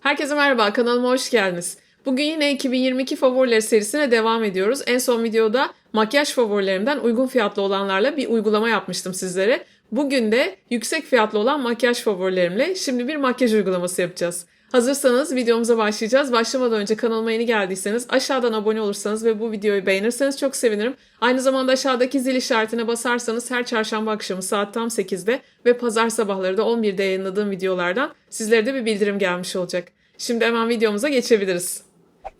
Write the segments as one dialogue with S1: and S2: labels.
S1: Herkese merhaba, kanalıma hoş geldiniz. Bugün yine 2022 favorileri serisine devam ediyoruz. En son videoda makyaj favorilerimden uygun fiyatlı olanlarla bir uygulama yapmıştım sizlere. Bugün de yüksek fiyatlı olan makyaj favorilerimle şimdi bir makyaj uygulaması yapacağız. Hazırsanız videomuza başlayacağız. Başlamadan önce kanalıma yeni geldiyseniz aşağıdan abone olursanız ve bu videoyu beğenirseniz çok sevinirim. Aynı zamanda aşağıdaki zil işaretine basarsanız her çarşamba akşamı saat tam 8'de ve pazar sabahları da 11'de yayınladığım videolardan sizlere de bir bildirim gelmiş olacak. Şimdi hemen videomuza geçebiliriz.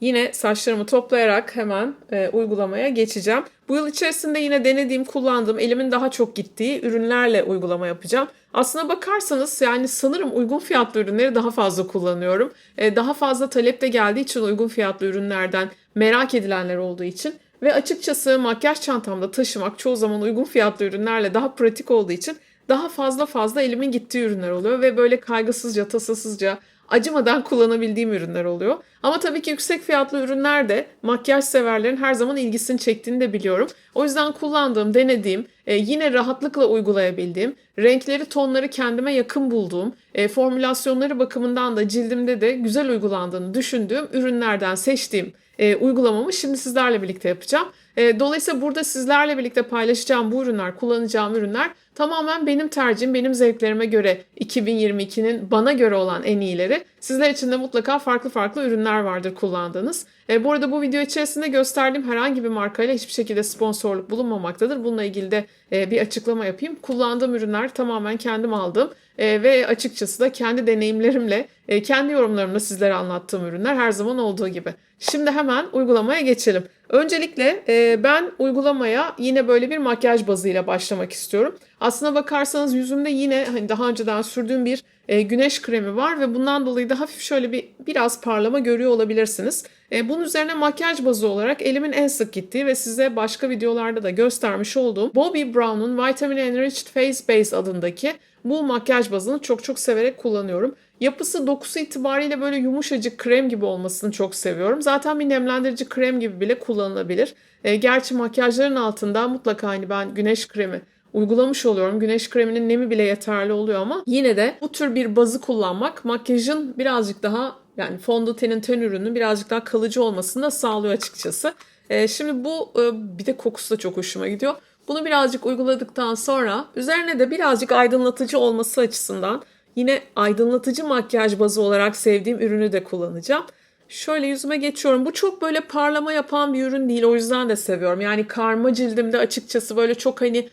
S1: Yine saçlarımı toplayarak hemen e, uygulamaya geçeceğim. Bu yıl içerisinde yine denediğim, kullandığım, elimin daha çok gittiği ürünlerle uygulama yapacağım. Aslına bakarsanız yani sanırım uygun fiyatlı ürünleri daha fazla kullanıyorum. E, daha fazla talep de geldiği için uygun fiyatlı ürünlerden merak edilenler olduğu için ve açıkçası makyaj çantamda taşımak çoğu zaman uygun fiyatlı ürünlerle daha pratik olduğu için daha fazla fazla elimin gittiği ürünler oluyor ve böyle kaygısızca, tasasızca acımadan kullanabildiğim ürünler oluyor. Ama tabii ki yüksek fiyatlı ürünler de makyaj severlerin her zaman ilgisini çektiğini de biliyorum. O yüzden kullandığım, denediğim, e, yine rahatlıkla uygulayabildiğim, renkleri, tonları kendime yakın bulduğum, e, formülasyonları bakımından da cildimde de güzel uygulandığını düşündüğüm ürünlerden seçtiğim e, uygulamamı şimdi sizlerle birlikte yapacağım. Dolayısıyla burada sizlerle birlikte paylaşacağım bu ürünler, kullanacağım ürünler tamamen benim tercihim, benim zevklerime göre 2022'nin bana göre olan en iyileri. Sizler için de mutlaka farklı farklı ürünler vardır kullandığınız. E, bu arada bu video içerisinde gösterdiğim herhangi bir markayla hiçbir şekilde sponsorluk bulunmamaktadır. Bununla ilgili de e, bir açıklama yapayım. Kullandığım ürünler tamamen kendim aldığım e, ve açıkçası da kendi deneyimlerimle, e, kendi yorumlarımla sizlere anlattığım ürünler her zaman olduğu gibi. Şimdi hemen uygulamaya geçelim. Öncelikle e, ben uygulamaya yine böyle bir makyaj bazıyla başlamak istiyorum. Aslına bakarsanız yüzümde yine hani daha önceden sürdüğüm bir e, güneş kremi var ve bundan dolayı da hafif şöyle bir biraz parlama görüyor olabilirsiniz. E, bunun üzerine makyaj bazı olarak elimin en sık gittiği ve size başka videolarda da göstermiş olduğum Bobbi Brown'un Vitamin Enriched Face Base adındaki bu makyaj bazını çok çok severek kullanıyorum. Yapısı dokusu itibariyle böyle yumuşacık krem gibi olmasını çok seviyorum. Zaten bir nemlendirici krem gibi bile kullanılabilir. E, gerçi makyajların altında mutlaka hani ben güneş kremi uygulamış oluyorum. Güneş kreminin nemi bile yeterli oluyor ama yine de bu tür bir bazı kullanmak makyajın birazcık daha yani fondötenin ten ürünü birazcık daha kalıcı olmasını da sağlıyor açıkçası. E, şimdi bu e, bir de kokusu da çok hoşuma gidiyor. Bunu birazcık uyguladıktan sonra üzerine de birazcık aydınlatıcı olması açısından yine aydınlatıcı makyaj bazı olarak sevdiğim ürünü de kullanacağım. Şöyle yüzüme geçiyorum. Bu çok böyle parlama yapan bir ürün değil. O yüzden de seviyorum. Yani karma cildimde açıkçası böyle çok hani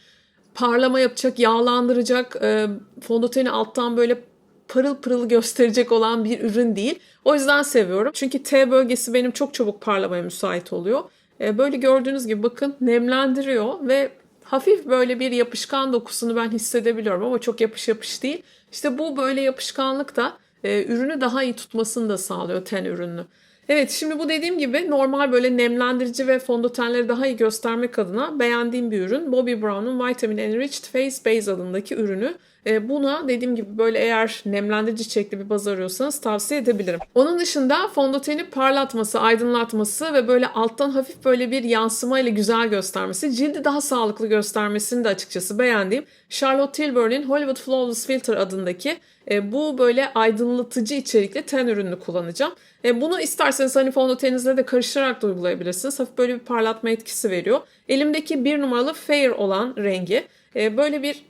S1: parlama yapacak, yağlandıracak, e, fondöteni alttan böyle parıl pırıl gösterecek olan bir ürün değil. O yüzden seviyorum. Çünkü T bölgesi benim çok çabuk parlamaya müsait oluyor. E, böyle gördüğünüz gibi bakın nemlendiriyor ve hafif böyle bir yapışkan dokusunu ben hissedebiliyorum ama çok yapış yapış değil. İşte bu böyle yapışkanlık da e, ürünü daha iyi tutmasını da sağlıyor ten ürünü. Evet şimdi bu dediğim gibi normal böyle nemlendirici ve fondötenleri daha iyi göstermek adına beğendiğim bir ürün. Bobbi Brown'un Vitamin Enriched Face Base adındaki ürünü. E, buna dediğim gibi böyle eğer nemlendirici çekli bir baz arıyorsanız tavsiye edebilirim. Onun dışında fondöteni parlatması, aydınlatması ve böyle alttan hafif böyle bir yansıma ile güzel göstermesi, cildi daha sağlıklı göstermesini de açıkçası beğendiğim Charlotte Tilbury'nin Hollywood Flawless Filter adındaki e, bu böyle aydınlatıcı içerikli ten ürününü kullanacağım. E, bunu isterseniz hani fondöteninizle de karıştırarak da uygulayabilirsiniz. Hafif böyle bir parlatma etkisi veriyor. Elimdeki bir numaralı Fair olan rengi. E, böyle bir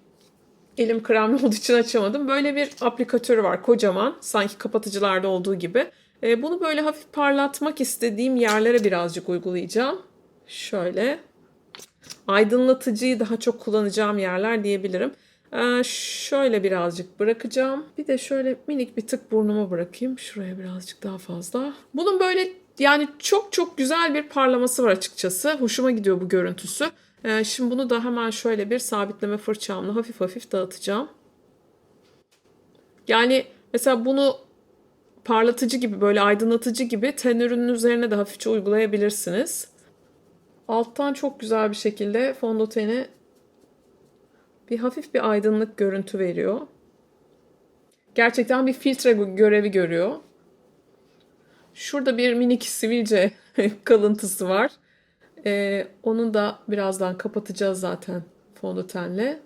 S1: elim kremli olduğu için açamadım. Böyle bir aplikatörü var kocaman. Sanki kapatıcılarda olduğu gibi. E, bunu böyle hafif parlatmak istediğim yerlere birazcık uygulayacağım. Şöyle. Aydınlatıcıyı daha çok kullanacağım yerler diyebilirim. Ee, şöyle birazcık bırakacağım. Bir de şöyle minik bir tık burnuma bırakayım. Şuraya birazcık daha fazla. Bunun böyle yani çok çok güzel bir parlaması var açıkçası. Hoşuma gidiyor bu görüntüsü. Ee, şimdi bunu da hemen şöyle bir sabitleme fırçamla hafif hafif dağıtacağım. Yani mesela bunu parlatıcı gibi böyle aydınlatıcı gibi ten ürünün üzerine de hafifçe uygulayabilirsiniz. Alttan çok güzel bir şekilde fondöteni bir hafif bir aydınlık görüntü veriyor. Gerçekten bir filtre görevi görüyor. Şurada bir minik sivilce kalıntısı var. Ee, onu da birazdan kapatacağız zaten fondötenle.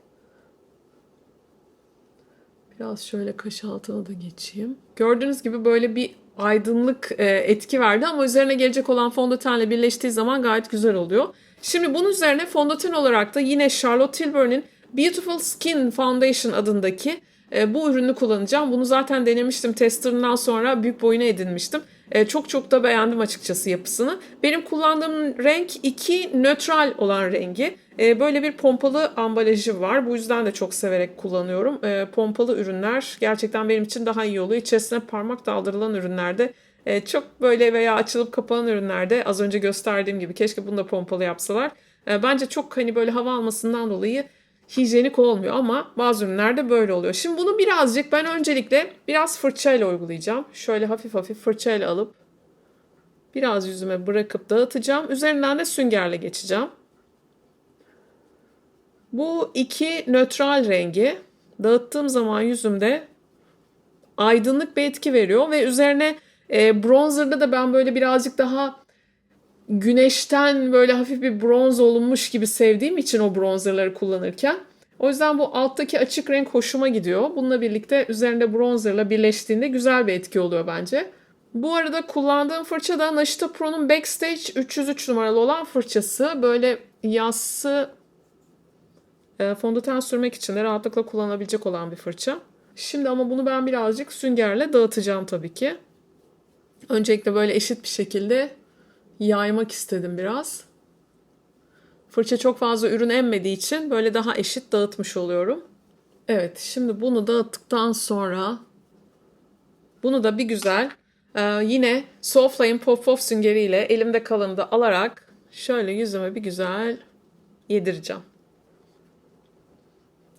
S1: Biraz şöyle kaş altına da geçeyim. Gördüğünüz gibi böyle bir aydınlık e, etki verdi ama üzerine gelecek olan fondötenle birleştiği zaman gayet güzel oluyor. Şimdi bunun üzerine fondöten olarak da yine Charlotte Tilbury'nin Beautiful Skin Foundation adındaki e, bu ürünü kullanacağım. Bunu zaten denemiştim. Testerından sonra büyük boyuna edinmiştim. E, çok çok da beğendim açıkçası yapısını. Benim kullandığım renk iki nötral olan rengi. E, böyle bir pompalı ambalajı var. Bu yüzden de çok severek kullanıyorum. E, pompalı ürünler gerçekten benim için daha iyi oluyor. İçerisine parmak daldırılan ürünlerde e, çok böyle veya açılıp kapanan ürünlerde az önce gösterdiğim gibi keşke bunu da pompalı yapsalar. E, bence çok hani böyle hava almasından dolayı hijyenik olmuyor ama bazı ürünlerde böyle oluyor. Şimdi bunu birazcık ben öncelikle biraz fırçayla uygulayacağım. Şöyle hafif hafif fırçayla alıp biraz yüzüme bırakıp dağıtacağım. Üzerinden de süngerle geçeceğim. Bu iki nötral rengi dağıttığım zaman yüzümde aydınlık bir etki veriyor ve üzerine e, bronzerda da ben böyle birazcık daha güneşten böyle hafif bir bronz olunmuş gibi sevdiğim için o bronzerları kullanırken. O yüzden bu alttaki açık renk hoşuma gidiyor. Bununla birlikte üzerinde bronzerla birleştiğinde güzel bir etki oluyor bence. Bu arada kullandığım fırça da Naşita Pro'nun Backstage 303 numaralı olan fırçası. Böyle yassı e, fondöten sürmek için de rahatlıkla kullanabilecek olan bir fırça. Şimdi ama bunu ben birazcık süngerle dağıtacağım tabii ki. Öncelikle böyle eşit bir şekilde yaymak istedim biraz. Fırça çok fazla ürün emmediği için böyle daha eşit dağıtmış oluyorum. Evet şimdi bunu dağıttıktan sonra bunu da bir güzel e, yine Softline Pop Pop süngeriyle elimde kalında alarak şöyle yüzüme bir güzel yedireceğim.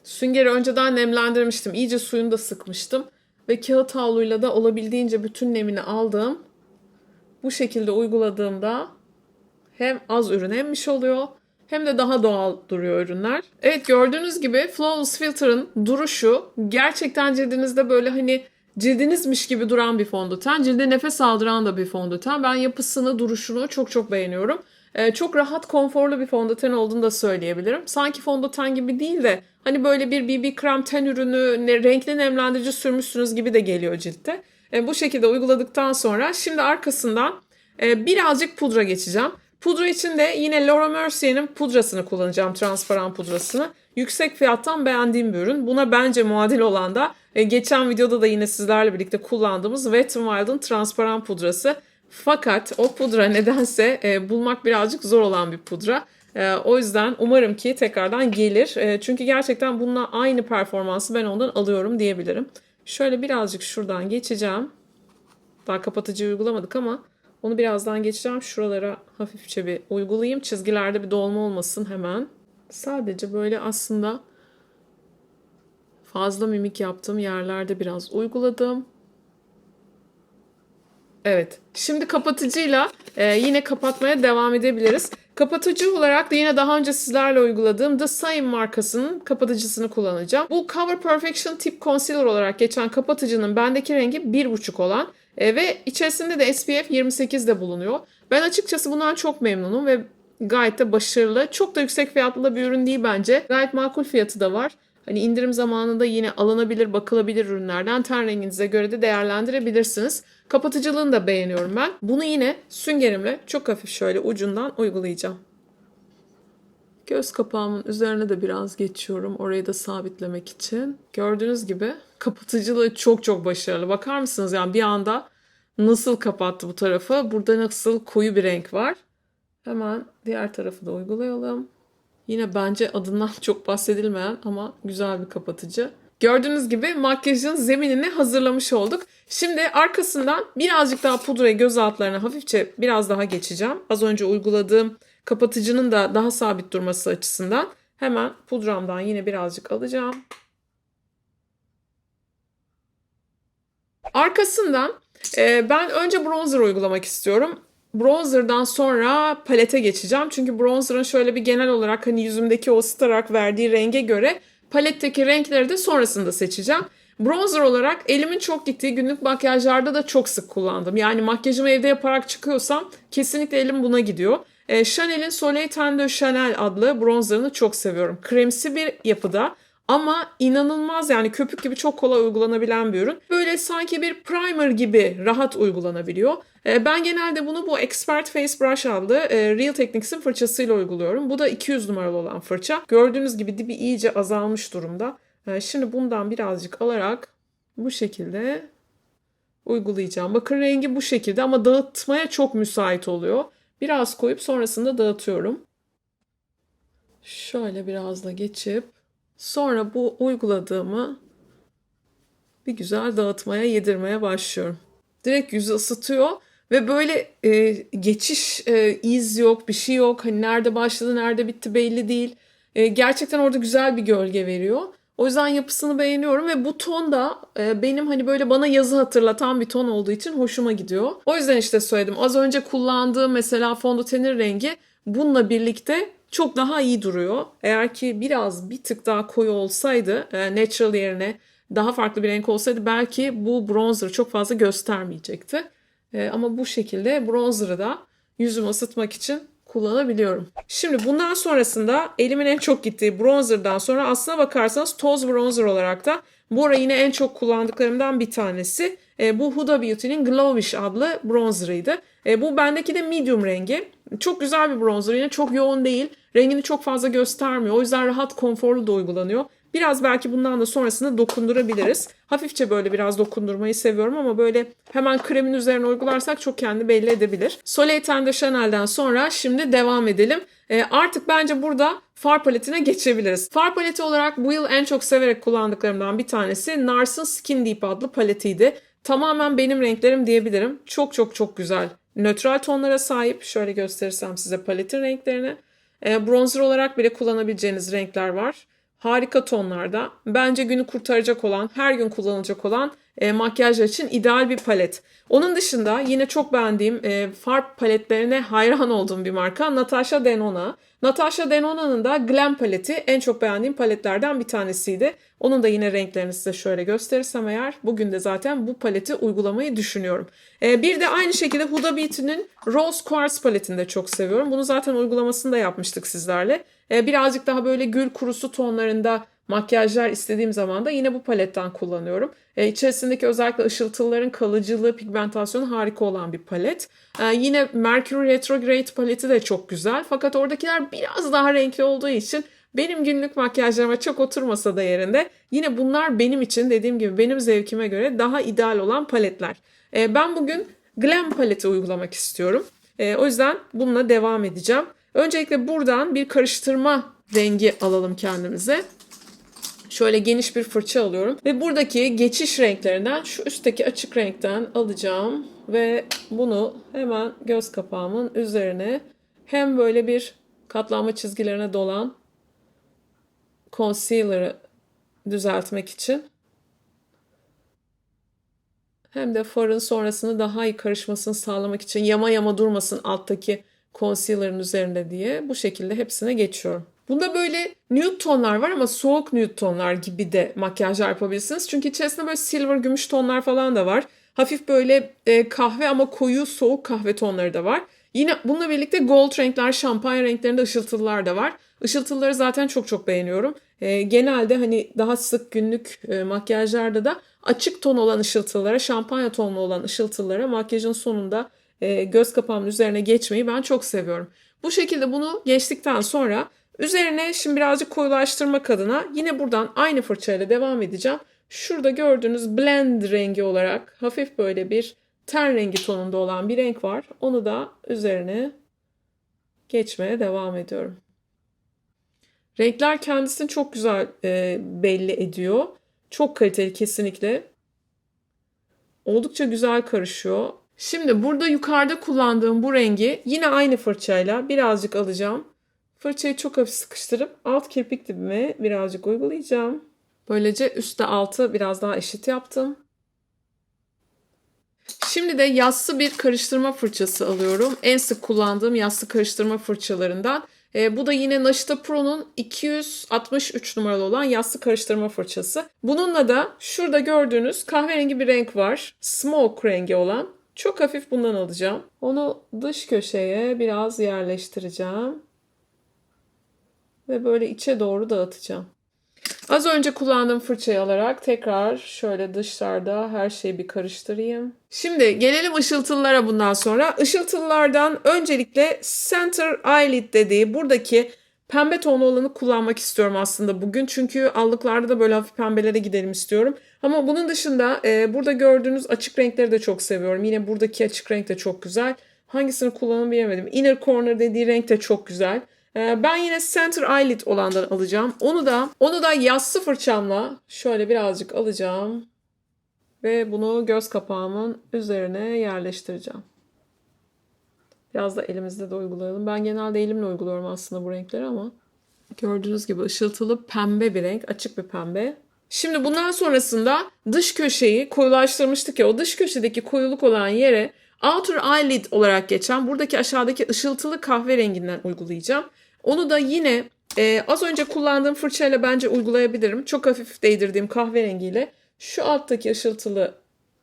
S1: Süngeri önceden nemlendirmiştim. İyice suyunu da sıkmıştım. Ve kağıt havluyla da olabildiğince bütün nemini aldım. Bu şekilde uyguladığımda hem az ürün emmiş oluyor hem de daha doğal duruyor ürünler. Evet gördüğünüz gibi Flawless Filter'ın duruşu gerçekten cildinizde böyle hani cildinizmiş gibi duran bir fondöten. Cilde nefes aldıran da bir fondöten. Ben yapısını, duruşunu çok çok beğeniyorum. Ee, çok rahat, konforlu bir fondöten olduğunu da söyleyebilirim. Sanki fondöten gibi değil de hani böyle bir BB krem ten ürünü, ne, renkli nemlendirici sürmüşsünüz gibi de geliyor ciltte. E, bu şekilde uyguladıktan sonra şimdi arkasından e, birazcık pudra geçeceğim. Pudra için de yine Laura Mercier'in pudrasını kullanacağım. Transparan pudrasını. Yüksek fiyattan beğendiğim bir ürün. Buna bence muadil olan da e, geçen videoda da yine sizlerle birlikte kullandığımız Wet n Wild'ın transparan pudrası. Fakat o pudra nedense e, bulmak birazcık zor olan bir pudra. E, o yüzden umarım ki tekrardan gelir. E, çünkü gerçekten bununla aynı performansı ben ondan alıyorum diyebilirim. Şöyle birazcık şuradan geçeceğim. Daha kapatıcı uygulamadık ama onu birazdan geçeceğim. Şuralara hafifçe bir uygulayayım. Çizgilerde bir dolma olmasın hemen. Sadece böyle aslında fazla mimik yaptığım yerlerde biraz uyguladım. Evet. Şimdi kapatıcıyla e, yine kapatmaya devam edebiliriz. Kapatıcı olarak da yine daha önce sizlerle uyguladığım The Same markasının kapatıcısını kullanacağım. Bu Cover Perfection Tip Concealer olarak geçen kapatıcının bendeki rengi 1.5 olan e, ve içerisinde de SPF 28 de bulunuyor. Ben açıkçası bundan çok memnunum ve gayet de başarılı. Çok da yüksek fiyatlı bir ürün değil bence. Gayet makul fiyatı da var. Hani indirim zamanında yine alınabilir, bakılabilir ürünlerden ten renginize göre de değerlendirebilirsiniz. Kapatıcılığını da beğeniyorum ben. Bunu yine süngerimle çok hafif şöyle ucundan uygulayacağım. Göz kapağımın üzerine de biraz geçiyorum. Orayı da sabitlemek için. Gördüğünüz gibi kapatıcılığı çok çok başarılı. Bakar mısınız yani bir anda nasıl kapattı bu tarafı? Burada nasıl koyu bir renk var. Hemen diğer tarafı da uygulayalım. Yine bence adından çok bahsedilmeyen ama güzel bir kapatıcı. Gördüğünüz gibi makyajın zeminini hazırlamış olduk. Şimdi arkasından birazcık daha pudrayı göz altlarına hafifçe biraz daha geçeceğim. Az önce uyguladığım kapatıcının da daha sabit durması açısından hemen pudramdan yine birazcık alacağım. Arkasından e, ben önce bronzer uygulamak istiyorum. Bronzer'dan sonra palete geçeceğim. Çünkü bronzer'ın şöyle bir genel olarak hani yüzümdeki o starak verdiği renge göre paletteki renkleri de sonrasında seçeceğim. Bronzer olarak elimin çok gittiği günlük makyajlarda da çok sık kullandım. Yani makyajımı evde yaparak çıkıyorsam kesinlikle elim buna gidiyor. E, Chanel'in Soleil Ten de Chanel adlı bronzerını çok seviyorum. Kremsi bir yapıda Ama inanılmaz yani köpük gibi çok kolay uygulanabilen bir ürün. Böyle sanki bir primer gibi rahat uygulanabiliyor. Ee, Ben genelde bunu bu Expert Face Brush adlı e, Real Techniques'in fırçasıyla uyguluyorum. Bu da 200 numaralı olan fırça. Gördüğünüz gibi dibi iyice azalmış durumda. Ee, Şimdi bundan birazcık alarak bu şekilde uygulayacağım. Bakın rengi bu şekilde ama dağıtmaya çok müsait oluyor. Biraz koyup sonrasında dağıtıyorum. Şöyle biraz da geçip sonra bu uyguladığımı bir güzel dağıtmaya, yedirmeye başlıyorum. Direkt yüzü ısıtıyor ve böyle e, geçiş e, iz yok, bir şey yok. Hani nerede başladı, nerede bitti belli değil. E, gerçekten orada güzel bir gölge veriyor. O yüzden yapısını beğeniyorum ve bu ton da e, benim hani böyle bana yazı hatırlatan bir ton olduğu için hoşuma gidiyor. O yüzden işte söyledim. Az önce kullandığım mesela fondötenin rengi bununla birlikte çok daha iyi duruyor. Eğer ki biraz bir tık daha koyu olsaydı, e, natural yerine daha farklı bir renk olsaydı belki bu bronzer çok fazla göstermeyecekti. E, ama bu şekilde bronzer'ı da yüzümü ısıtmak için kullanabiliyorum. Şimdi bundan sonrasında elimin en çok gittiği bronzer'dan sonra aslına bakarsanız toz bronzer olarak da bu ara yine en çok kullandıklarımdan bir tanesi. E, bu Huda Beauty'nin Glowish adlı bronzer'ıydı. E, bu bendeki de medium rengi. Çok güzel bir bronzer yine çok yoğun değil. Rengini çok fazla göstermiyor. O yüzden rahat konforlu da uygulanıyor. Biraz belki bundan da sonrasında dokundurabiliriz. Hafifçe böyle biraz dokundurmayı seviyorum ama böyle hemen kremin üzerine uygularsak çok kendi belli edebilir. Soleil Ten Chanel'den sonra şimdi devam edelim. E, artık bence burada far paletine geçebiliriz. Far paleti olarak bu yıl en çok severek kullandıklarımdan bir tanesi Nars'ın Skin Deep adlı paletiydi. Tamamen benim renklerim diyebilirim. Çok çok çok güzel. Nötral tonlara sahip. Şöyle gösterirsem size paletin renklerini. E, bronzer olarak bile kullanabileceğiniz renkler var. Harika tonlarda. Bence günü kurtaracak olan, her gün kullanılacak olan e, makyajlar için ideal bir palet. Onun dışında yine çok beğendiğim e, far paletlerine hayran olduğum bir marka Natasha Denona. Natasha Denona'nın da Glam paleti en çok beğendiğim paletlerden bir tanesiydi. Onun da yine renklerini size şöyle gösterirsem eğer bugün de zaten bu paleti uygulamayı düşünüyorum. E, bir de aynı şekilde Huda Beauty'nin Rose Quartz paletini de çok seviyorum. Bunu zaten uygulamasını da yapmıştık sizlerle. E, birazcık daha böyle gül kurusu tonlarında makyajlar istediğim zaman da yine bu paletten kullanıyorum. E, içerisindeki özellikle ışıltıların kalıcılığı, pigmentasyonu harika olan bir palet. E, yine Mercury Retrograde paleti de çok güzel. Fakat oradakiler biraz daha renkli olduğu için benim günlük makyajlarıma çok oturmasa da yerinde. Yine bunlar benim için dediğim gibi benim zevkime göre daha ideal olan paletler. E, ben bugün Glam paleti uygulamak istiyorum. E, o yüzden bununla devam edeceğim. Öncelikle buradan bir karıştırma rengi alalım kendimize. Şöyle geniş bir fırça alıyorum ve buradaki geçiş renklerinden şu üstteki açık renkten alacağım ve bunu hemen göz kapağımın üzerine hem böyle bir katlanma çizgilerine dolan concealer'ı düzeltmek için hem de farın sonrasını daha iyi karışmasını sağlamak için yama yama durmasın alttaki concealer'ın üzerinde diye bu şekilde hepsine geçiyorum. Bunda böyle nude tonlar var ama soğuk nude tonlar gibi de makyajlar yapabilirsiniz. Çünkü içerisinde böyle silver gümüş tonlar falan da var. Hafif böyle e, kahve ama koyu soğuk kahve tonları da var. Yine bununla birlikte gold renkler, şampanya renklerinde ışıltılar da var. Işıltıları zaten çok çok beğeniyorum. E, genelde hani daha sık günlük e, makyajlarda da açık ton olan ışıltılara, şampanya tonlu olan ışıltılara makyajın sonunda e, göz kapağımın üzerine geçmeyi ben çok seviyorum. Bu şekilde bunu geçtikten sonra üzerine şimdi birazcık koyulaştırmak adına yine buradan aynı fırçayla devam edeceğim. Şurada gördüğünüz blend rengi olarak hafif böyle bir ten rengi tonunda olan bir renk var. Onu da üzerine geçmeye devam ediyorum. Renkler kendisini çok güzel e, belli ediyor. Çok kaliteli kesinlikle. Oldukça güzel karışıyor. Şimdi burada yukarıda kullandığım bu rengi yine aynı fırçayla birazcık alacağım. Fırçayı çok hafif sıkıştırıp alt kirpik dibime birazcık uygulayacağım. Böylece üstte altı biraz daha eşit yaptım. Şimdi de yassı bir karıştırma fırçası alıyorum. En sık kullandığım yassı karıştırma fırçalarından. E, bu da yine Naşita Pro'nun 263 numaralı olan yassı karıştırma fırçası. Bununla da şurada gördüğünüz kahverengi bir renk var. Smoke rengi olan. Çok hafif bundan alacağım. Onu dış köşeye biraz yerleştireceğim. Ve böyle içe doğru dağıtacağım. Az önce kullandığım fırçayı alarak tekrar şöyle dışlarda her şeyi bir karıştırayım. Şimdi gelelim ışıltılılara bundan sonra. Işıltılılardan öncelikle Center Eyelid dediği buradaki pembe tonlu olanı kullanmak istiyorum aslında bugün. Çünkü allıklarda da böyle hafif pembelere gidelim istiyorum. Ama bunun dışında e, burada gördüğünüz açık renkleri de çok seviyorum. Yine buradaki açık renk de çok güzel. Hangisini kullanımı bilemedim. Inner Corner dediği renk de çok güzel. Ee, Ben yine center eyelid olandan alacağım. Onu da onu da yassı fırçamla şöyle birazcık alacağım ve bunu göz kapağımın üzerine yerleştireceğim. Biraz da elimizde de uygulayalım. Ben genelde elimle uyguluyorum aslında bu renkleri ama gördüğünüz gibi ışıltılı pembe bir renk, açık bir pembe. Şimdi bundan sonrasında dış köşeyi koyulaştırmıştık ya o dış köşedeki koyuluk olan yere outer eyelid olarak geçen buradaki aşağıdaki ışıltılı kahverenginden uygulayacağım. Onu da yine e, az önce kullandığım fırçayla bence uygulayabilirim. Çok hafif değdirdiğim kahverengiyle şu alttaki ışıltılı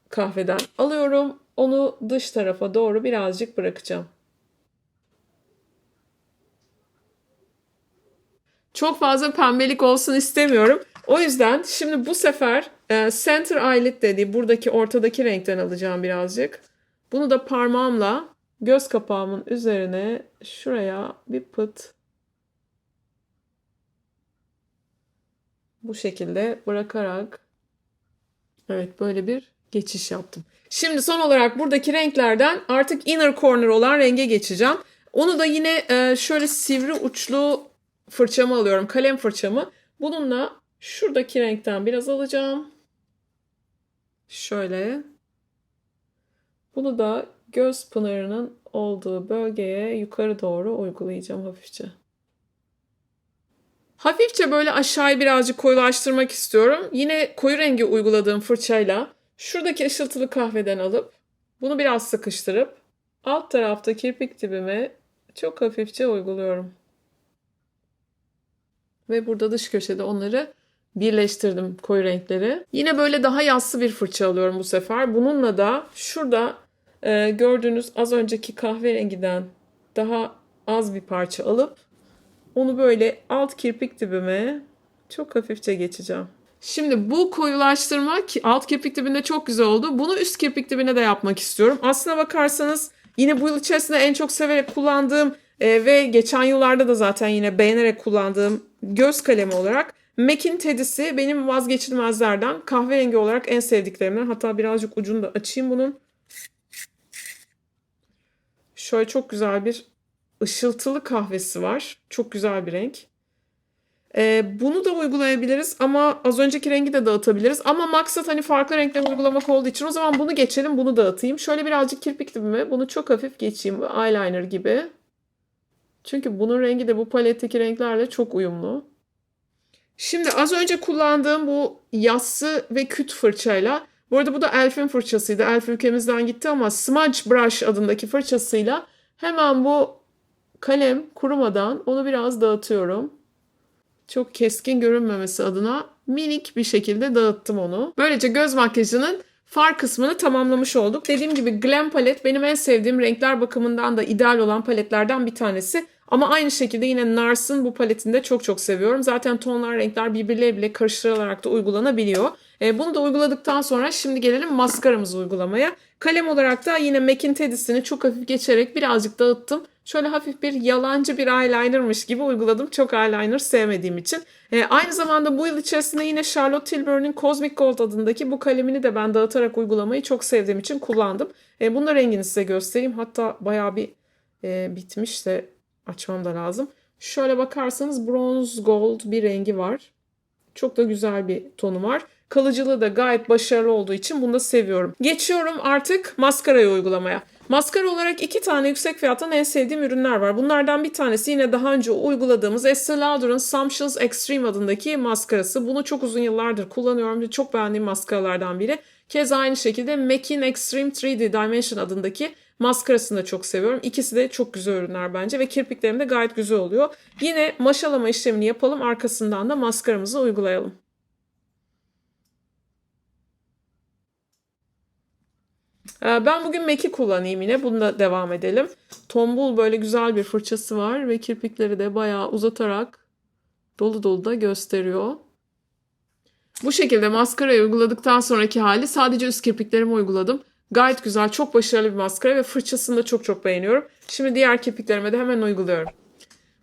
S1: kahveden alıyorum. Onu dış tarafa doğru birazcık bırakacağım. Çok fazla pembelik olsun istemiyorum. O yüzden şimdi bu sefer e, center eyelid dediği buradaki ortadaki renkten alacağım birazcık. Bunu da parmağımla göz kapağımın üzerine şuraya bir pıt bu şekilde bırakarak evet böyle bir geçiş yaptım. Şimdi son olarak buradaki renklerden artık inner corner olan renge geçeceğim. Onu da yine e, şöyle sivri uçlu fırçamı alıyorum. Kalem fırçamı. Bununla şuradaki renkten biraz alacağım. Şöyle. Bunu da göz pınarının olduğu bölgeye yukarı doğru uygulayacağım hafifçe. Hafifçe böyle aşağıyı birazcık koyulaştırmak istiyorum. Yine koyu rengi uyguladığım fırçayla şuradaki ışıltılı kahveden alıp bunu biraz sıkıştırıp alt tarafta kirpik dibime çok hafifçe uyguluyorum. Ve burada dış köşede onları birleştirdim koyu renkleri. Yine böyle daha yassı bir fırça alıyorum bu sefer. Bununla da şurada e, gördüğünüz az önceki kahverengiden daha az bir parça alıp onu böyle alt kirpik dibime çok hafifçe geçeceğim. Şimdi bu koyulaştırma alt kirpik dibinde çok güzel oldu. Bunu üst kirpik dibine de yapmak istiyorum. Aslına bakarsanız yine bu yıl içerisinde en çok severek kullandığım e, ve geçen yıllarda da zaten yine beğenerek kullandığım göz kalemi olarak MAC'in Teddy'si benim vazgeçilmezlerden. Kahverengi olarak en sevdiklerimden. Hatta birazcık ucunu da açayım bunun. Şöyle çok güzel bir ışıltılı kahvesi var. Çok güzel bir renk. Ee, bunu da uygulayabiliriz ama az önceki rengi de dağıtabiliriz. Ama maksat hani farklı renkler uygulamak olduğu için o zaman bunu geçelim bunu dağıtayım. Şöyle birazcık kirpik dibime bunu çok hafif geçeyim eyeliner gibi. Çünkü bunun rengi de bu paletteki renklerle çok uyumlu. Şimdi az önce kullandığım bu yassı ve küt fırçayla bu arada bu da Elf'in fırçasıydı. Elf ülkemizden gitti ama Smudge Brush adındaki fırçasıyla hemen bu kalem kurumadan onu biraz dağıtıyorum. Çok keskin görünmemesi adına minik bir şekilde dağıttım onu. Böylece göz makyajının far kısmını tamamlamış olduk. Dediğim gibi Glam palet benim en sevdiğim renkler bakımından da ideal olan paletlerden bir tanesi. Ama aynı şekilde yine Nars'ın bu paletini de çok çok seviyorum. Zaten tonlar, renkler birbirleriyle karıştırılarak da uygulanabiliyor. E, bunu da uyguladıktan sonra şimdi gelelim maskaramızı uygulamaya. Kalem olarak da yine MAC'in Teddy'sini çok hafif geçerek birazcık dağıttım. Şöyle hafif bir yalancı bir eyelinermış gibi uyguladım. Çok eyeliner sevmediğim için. E, aynı zamanda bu yıl içerisinde yine Charlotte Tilbury'nin Cosmic Gold adındaki bu kalemini de ben dağıtarak uygulamayı çok sevdiğim için kullandım. E, bunun rengini size göstereyim. Hatta bayağı bir e, bitmiş de açmam da lazım. Şöyle bakarsanız bronze gold bir rengi var. Çok da güzel bir tonu var. Kalıcılığı da gayet başarılı olduğu için bunu da seviyorum. Geçiyorum artık maskarayı uygulamaya. Maskara olarak iki tane yüksek fiyattan en sevdiğim ürünler var. Bunlardan bir tanesi yine daha önce uyguladığımız Estee Lauder'ın Sumptuous Extreme adındaki maskarası. Bunu çok uzun yıllardır kullanıyorum ve çok beğendiğim maskaralardan biri. Keza aynı şekilde MAC'in Extreme 3D Dimension adındaki maskarasını da çok seviyorum. İkisi de çok güzel ürünler bence ve kirpiklerim de gayet güzel oluyor. Yine maşalama işlemini yapalım arkasından da maskaramızı uygulayalım. Ben bugün MAC'i kullanayım yine. Bununla devam edelim. Tombul böyle güzel bir fırçası var ve kirpikleri de bayağı uzatarak dolu dolu da gösteriyor. Bu şekilde maskarayı uyguladıktan sonraki hali sadece üst kirpiklerime uyguladım. Gayet güzel, çok başarılı bir maskara ve fırçasını da çok çok beğeniyorum. Şimdi diğer kirpiklerime de hemen uyguluyorum.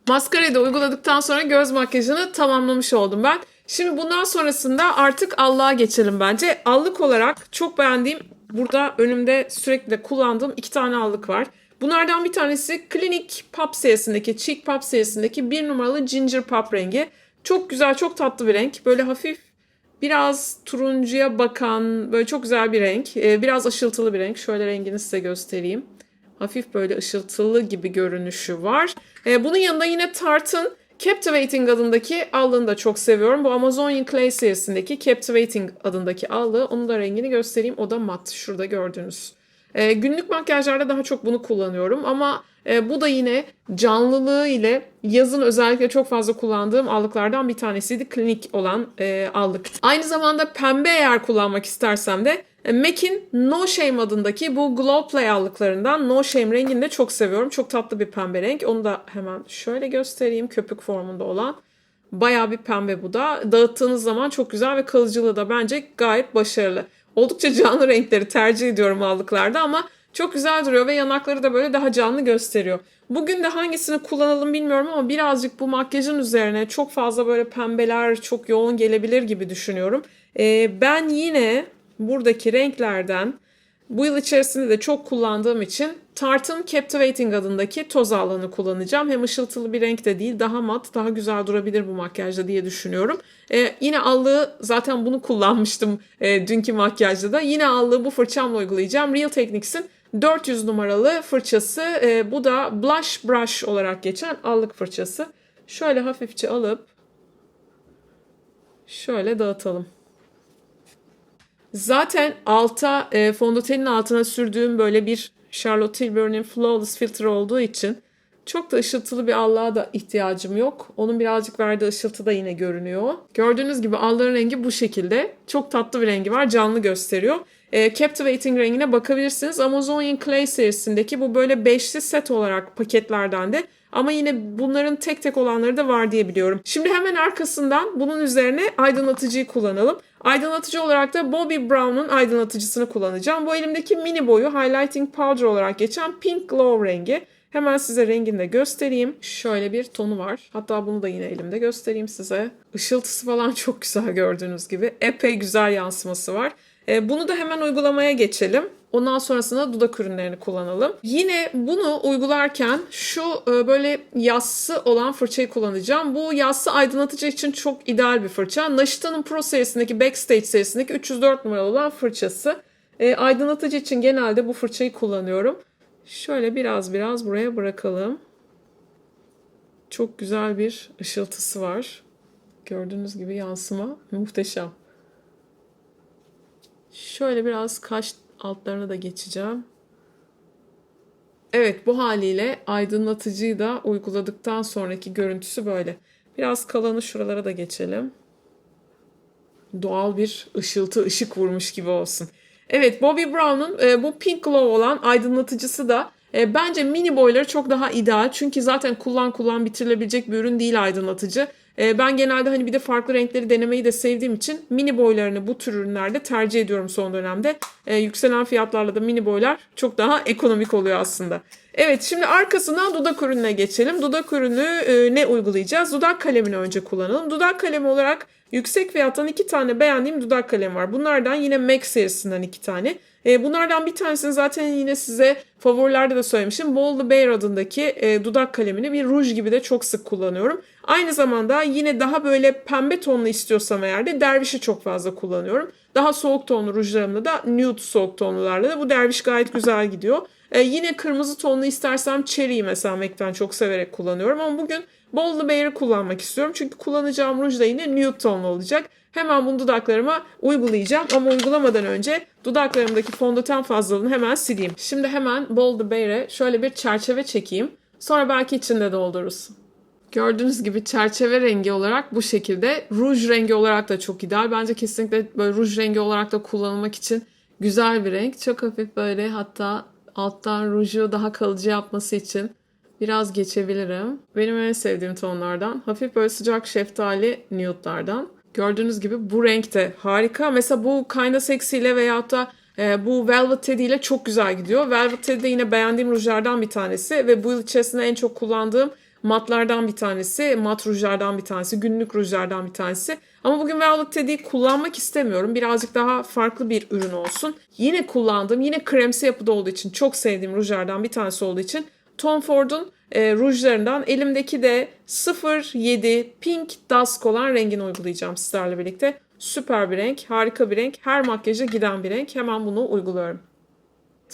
S1: Maskarayı da uyguladıktan sonra göz makyajını tamamlamış oldum ben. Şimdi bundan sonrasında artık allığa geçelim bence. Allık olarak çok beğendiğim, burada önümde sürekli kullandığım iki tane allık var. Bunlardan bir tanesi Clinique Pop serisindeki, Cheek Pop serisindeki bir numaralı Ginger Pop rengi. Çok güzel, çok tatlı bir renk. Böyle hafif biraz turuncuya bakan, böyle çok güzel bir renk. Ee, biraz ışıltılı bir renk. Şöyle rengini size göstereyim. Hafif böyle ışıltılı gibi görünüşü var. Ee, bunun yanında yine Tarte'ın Captivating adındaki allığını da çok seviyorum. Bu Amazonian Clay serisindeki Captivating adındaki allığı. Onun da rengini göstereyim. O da mat. Şurada gördüğünüz. Ee, günlük makyajlarda daha çok bunu kullanıyorum ama e, bu da yine canlılığı ile yazın özellikle çok fazla kullandığım allıklardan bir tanesiydi. Klinik olan e, allık. Aynı zamanda pembe eğer kullanmak istersem de MAC'in No Shame adındaki bu Glow Play allıklarından No Shame rengini de çok seviyorum. Çok tatlı bir pembe renk. Onu da hemen şöyle göstereyim. Köpük formunda olan. Bayağı bir pembe bu da. Dağıttığınız zaman çok güzel ve kalıcılığı da bence gayet başarılı. Oldukça canlı renkleri tercih ediyorum allıklarda ama çok güzel duruyor ve yanakları da böyle daha canlı gösteriyor. Bugün de hangisini kullanalım bilmiyorum ama birazcık bu makyajın üzerine çok fazla böyle pembeler çok yoğun gelebilir gibi düşünüyorum. Ee, ben yine buradaki renklerden bu yıl içerisinde de çok kullandığım için Tarte'ın Captivating adındaki toz allığını kullanacağım. Hem ışıltılı bir renk de değil, daha mat, daha güzel durabilir bu makyajda diye düşünüyorum. Ee, yine allığı zaten bunu kullanmıştım e, dünkü makyajda da. Yine allığı bu fırçamla uygulayacağım. Real Techniques'in 400 numaralı fırçası. Ee, bu da Blush Brush olarak geçen allık fırçası. Şöyle hafifçe alıp şöyle dağıtalım. Zaten alta e, fondötenin altına sürdüğüm böyle bir Charlotte Tilbury'nin Flawless Filter olduğu için çok da ışıltılı bir allığa da ihtiyacım yok. Onun birazcık verdiği ışıltı da yine görünüyor. Gördüğünüz gibi allığın rengi bu şekilde. Çok tatlı bir rengi var. Canlı gösteriyor. E, Captivating rengine bakabilirsiniz. Amazonian Clay serisindeki bu böyle beşli set olarak paketlerden de ama yine bunların tek tek olanları da var diye biliyorum. Şimdi hemen arkasından bunun üzerine aydınlatıcıyı kullanalım. Aydınlatıcı olarak da Bobbi Brown'un aydınlatıcısını kullanacağım. Bu elimdeki mini boyu highlighting powder olarak geçen Pink Glow rengi. Hemen size rengini de göstereyim. Şöyle bir tonu var. Hatta bunu da yine elimde göstereyim size. Işıltısı falan çok güzel gördüğünüz gibi. Epey güzel yansıması var. E, bunu da hemen uygulamaya geçelim. Ondan sonrasında dudak ürünlerini kullanalım. Yine bunu uygularken şu e, böyle yassı olan fırçayı kullanacağım. Bu yassı aydınlatıcı için çok ideal bir fırça. Naşita'nın Pro serisindeki Backstage serisindeki 304 numaralı olan fırçası. E, aydınlatıcı için genelde bu fırçayı kullanıyorum. Şöyle biraz biraz buraya bırakalım. Çok güzel bir ışıltısı var. Gördüğünüz gibi yansıma muhteşem. Şöyle biraz kaş altlarına da geçeceğim. Evet bu haliyle aydınlatıcıyı da uyguladıktan sonraki görüntüsü böyle. Biraz kalanı şuralara da geçelim. Doğal bir ışıltı, ışık vurmuş gibi olsun. Evet Bobbi Brown'un e, bu Pink Glow olan aydınlatıcısı da e, bence mini boyları çok daha ideal. Çünkü zaten kullan kullan bitirilebilecek bir ürün değil aydınlatıcı. E, ben genelde hani bir de farklı renkleri denemeyi de sevdiğim için mini boylarını bu tür ürünlerde tercih ediyorum son dönemde. E, yükselen fiyatlarla da mini boylar çok daha ekonomik oluyor aslında. Evet şimdi arkasından dudak ürününe geçelim. Dudak ürünü e, ne uygulayacağız? Dudak kalemini önce kullanalım. Dudak kalemi olarak yüksek fiyattan iki tane beğendiğim dudak kalemi var. Bunlardan yine MAC serisinden iki tane. E, bunlardan bir tanesini zaten yine size favorilerde de söylemişim. Bold Bear adındaki e, dudak kalemini bir ruj gibi de çok sık kullanıyorum. Aynı zamanda yine daha böyle pembe tonlu istiyorsam eğer de dervişi çok fazla kullanıyorum. Daha soğuk tonlu rujlarımda da nude soğuk tonlularla da bu derviş gayet güzel gidiyor. Ee, yine kırmızı tonlu istersem cherry'yi mesela MAC'ten çok severek kullanıyorum. Ama bugün Bold Bear'ı kullanmak istiyorum. Çünkü kullanacağım ruj da yine nude tonlu olacak. Hemen bunu dudaklarıma uygulayacağım. Ama uygulamadan önce dudaklarımdaki fondöten fazlalığını hemen sileyim. Şimdi hemen Bold Bear'e şöyle bir çerçeve çekeyim. Sonra belki içinde doldururuz. Gördüğünüz gibi çerçeve rengi olarak bu şekilde. Ruj rengi olarak da çok ideal. Bence kesinlikle böyle ruj rengi olarak da kullanılmak için güzel bir renk. Çok hafif böyle hatta alttan ruju daha kalıcı yapması için biraz geçebilirim. Benim en sevdiğim tonlardan. Hafif böyle sıcak şeftali nude'lardan. Gördüğünüz gibi bu renk de harika. Mesela bu Kinda Sexy ile veyahut da e, bu Velvet Teddy ile çok güzel gidiyor. Velvet Teddy de yine beğendiğim rujlardan bir tanesi ve bu yıl içerisinde en çok kullandığım matlardan bir tanesi, mat rujlardan bir tanesi, günlük rujlardan bir tanesi. Ama bugün Velvet Teddy'yi kullanmak istemiyorum. Birazcık daha farklı bir ürün olsun. Yine kullandığım, yine kremsi yapıda olduğu için çok sevdiğim rujlardan bir tanesi olduğu için Tom Ford'un e, rujlarından elimdeki de 07 Pink Dusk olan rengini uygulayacağım sizlerle birlikte. Süper bir renk, harika bir renk, her makyaja giden bir renk. Hemen bunu uyguluyorum.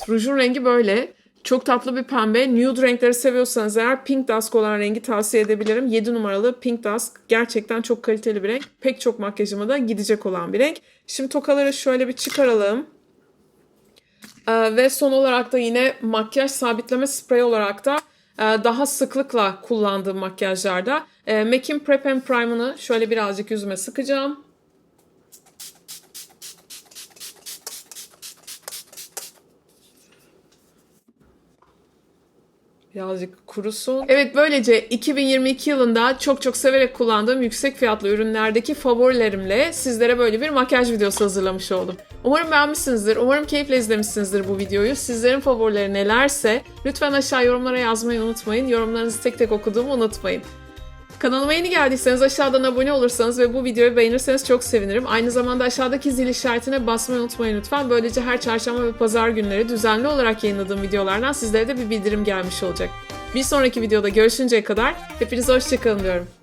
S1: Rujun rengi böyle. Çok tatlı bir pembe. Nude renkleri seviyorsanız eğer Pink Dusk olan rengi tavsiye edebilirim. 7 numaralı Pink Dusk gerçekten çok kaliteli bir renk. Pek çok makyajıma da gidecek olan bir renk. Şimdi tokaları şöyle bir çıkaralım. Ee, ve son olarak da yine makyaj sabitleme spreyi olarak da e, daha sıklıkla kullandığım makyajlarda e, MAC'in Prep and Prime'ını şöyle birazcık yüzüme sıkacağım. Birazcık kurusun. Evet böylece 2022 yılında çok çok severek kullandığım yüksek fiyatlı ürünlerdeki favorilerimle sizlere böyle bir makyaj videosu hazırlamış oldum. Umarım beğenmişsinizdir. Umarım keyifle izlemişsinizdir bu videoyu. Sizlerin favorileri nelerse lütfen aşağı yorumlara yazmayı unutmayın. Yorumlarınızı tek tek okuduğumu unutmayın. Kanalıma yeni geldiyseniz aşağıdan abone olursanız ve bu videoyu beğenirseniz çok sevinirim. Aynı zamanda aşağıdaki zil işaretine basmayı unutmayın lütfen. Böylece her çarşamba ve pazar günleri düzenli olarak yayınladığım videolardan sizlere de bir bildirim gelmiş olacak. Bir sonraki videoda görüşünceye kadar hepinize hoşçakalın diyorum.